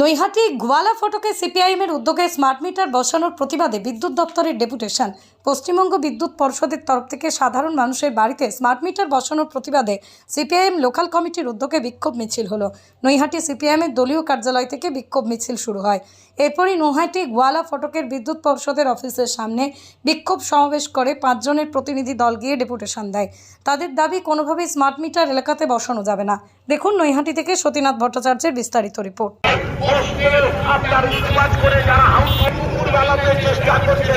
নৈহাটি গোয়ালা ফটকে সিপিআইএমের উদ্যোগে স্মার্ট মিটার বসানোর প্রতিবাদে বিদ্যুৎ দপ্তরের ডেপুটেশন। পশ্চিমবঙ্গ বিদ্যুৎ পর্ষদের তরফ থেকে সাধারণ মানুষের বাড়িতে স্মার্ট মিটার বসানোর প্রতিবাদে সিপিআইএম লোকাল কমিটির উদ্যোগে বিক্ষোভ মিছিল হলো। নৈহাটি সিপিআইএমের দলীয় কার্যালয় থেকে বিক্ষোভ মিছিল শুরু হয়। এরপরই নৈহাটি গোয়ালা ফটকের বিদ্যুৎ পর্ষদের অফিসের সামনে বিক্ষোভ সমাবেশ করে পাঁচজনের প্রতিনিধি দল গিয়ে ডেপুটেশন দেয়। তাদের দাবি, কোনোভাবেই স্মার্ট মিটার এলাকাতে বসানো যাবে না। দেখুন নৈহাটি থেকে সতীনাথ ভট্টাচার্যের বিস্তারিত রিপোর্ট। চেষ্টা করছে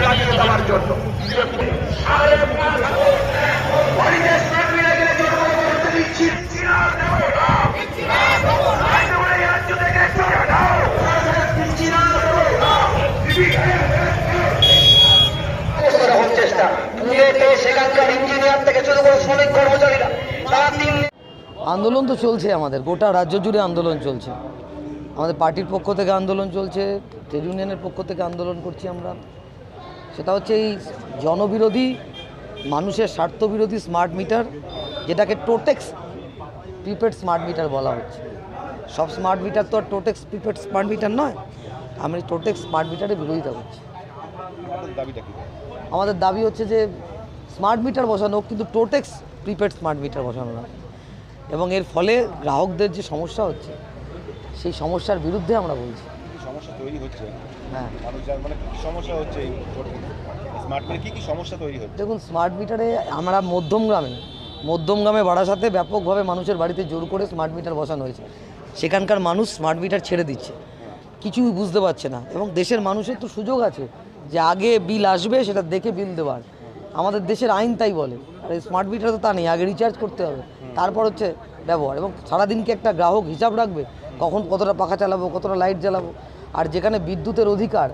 জন্য। চেষ্টা সেখানকার ইঞ্জিনিয়ার থেকে শুরু করে শ্রমিক কর্মচারীরা তারা তিন আন্দোলন তো চলছে আমাদের গোটা রাজ্য জুড়ে আন্দোলন চলছে। আমাদের পার্টির পক্ষ থেকে আন্দোলন চলছে ট্রেড ইউনিয়নের পক্ষ থেকে আন্দোলন করছি আমরা। সেটা হচ্ছে এই জনবিরোধী মানুষের স্বার্থবিরোধী স্মার্ট মিটার যেটাকে টোটেক্স প্রিপেড স্মার্ট মিটার বলা হচ্ছে। সব স্মার্ট মিটার তো আর টোটেক্স প্রিপেড স্মার্ট মিটার নয় আমি টোটেক্স স্মার্ট মিটারের বিরোধিতা করছি। আমাদের দাবি হচ্ছে যে স্মার্ট মিটার বসানো হোক, কিন্তু টোটেক্স প্রিপেড স্মার্ট মিটার বসানো না। এবং এর ফলে গ্রাহকদের যে সমস্যা হচ্ছে সেই সমস্যার বিরুদ্ধে আমরা বলছি। কি সমস্যা তৈরি হচ্ছে। হ্যাঁ। মানে কি সমস্যা হচ্ছে এই স্মার্ট মিটারে কি কি সমস্যা তৈরি হচ্ছে? দেখুন স্মার্ট মিটারে আমরা মধ্যমগ্রামে মধ্যমগ্রামে বারাসাতে ব্যাপকভাবে মানুষের বাড়িতে জোর করে স্মার্ট মিটার বসানো হয়েছে। সেখানকার মানুষ স্মার্ট মিটার ছেড়ে দিচ্ছে। কিছুই বুঝতে পারছে না। এবং দেশের মানুষের তো সুযোগ আছে যে আগে বিল আসবে সেটা দেখে বিল দেওয়ার। আমাদের দেশের আইন তাই বলে। আর এই স্মার্ট মিটার তো তা নেই, আগে রিচার্জ করতে হবে। তারপর হচ্ছে ব্যবহার। এবং সারাদিনকে একটা গ্রাহক হিসাব রাখবে? কখন কতটা পাখা চালাবো, কতটা লাইট জ্বালাবো? আর যেখানে বিদ্যুতের অধিকার,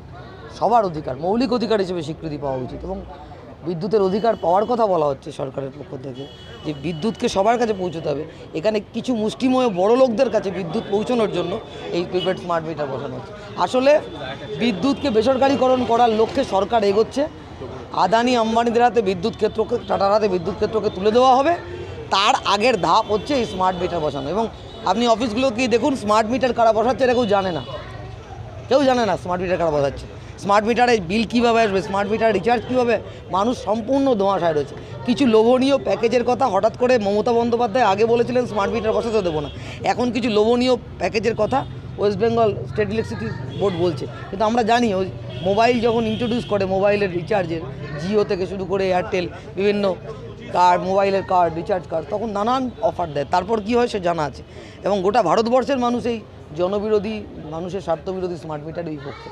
সবার অধিকার, মৌলিক অধিকার হিসেবে স্বীকৃতি পাওয়া উচিত। এবং বিদ্যুতের অধিকার পাওয়ার কথা বলা হচ্ছে সরকারের পক্ষ থেকে, যে বিদ্যুৎকে সবার কাছে পৌঁছতে হবে। এখানে কিছু মুষ্টিময় বড় লোকদের কাছে বিদ্যুৎ পৌঁছানোর জন্য এই প্রিপেড স্মার্ট মিটার বসানো হচ্ছে। আসলে বিদ্যুৎকে বেসরকারিকরণ করার লক্ষ্যে সরকার এগোচ্ছে। আদানি আম্বানিদের হাতে বিদ্যুৎ ক্ষেত্রকে, টাটার হাতে বিদ্যুৎ ক্ষেত্রকে তুলে দেওয়া হবে। তার আগের ধাপ হচ্ছে এই স্মার্ট মিটার বসানো। এবং আপনি অফিসগুলো কি দেখুন স্মার্ট মিটার কারা বসাচ্ছে এটা কেউ জানে না। কেউ জানে না স্মার্ট মিটার কারা বসাচ্ছে। স্মার্ট মিটারে বিল কীভাবে আসবে? স্মার্ট মিটার রিচার্জ কীভাবে? মানুষ সম্পূর্ণ ধোঁয়াশায় রয়েছে। কিছু লোভনীয় প্যাকেজের কথা হঠাৎ করে মমতা বন্দ্যোপাধ্যায় আগে বলেছিলেন স্মার্ট মিটার বসাতে দেবো না। এখন কিছু লোভনীয় প্যাকেজের কথা West Bengal state electricity board বলছে। কিন্তু আমরা জানি, ওই মোবাইল যখন ইন্ট্রোডিউস করে মোবাইলের রিচার্জের জিও থেকে শুরু করে এয়ারটেল বিভিন্ন কার্ড মোবাইলের কার্ড রিচার্জ কার্ড তখন নানান অফার দেয়। তারপর কি হয় সে জানা আছে। এবং গোটা ভারতবর্ষের মানুষ এই জনবিরোধী, মানুষের স্বার্থবিরোধী স্মার্ট মিটারের বিপক্ষে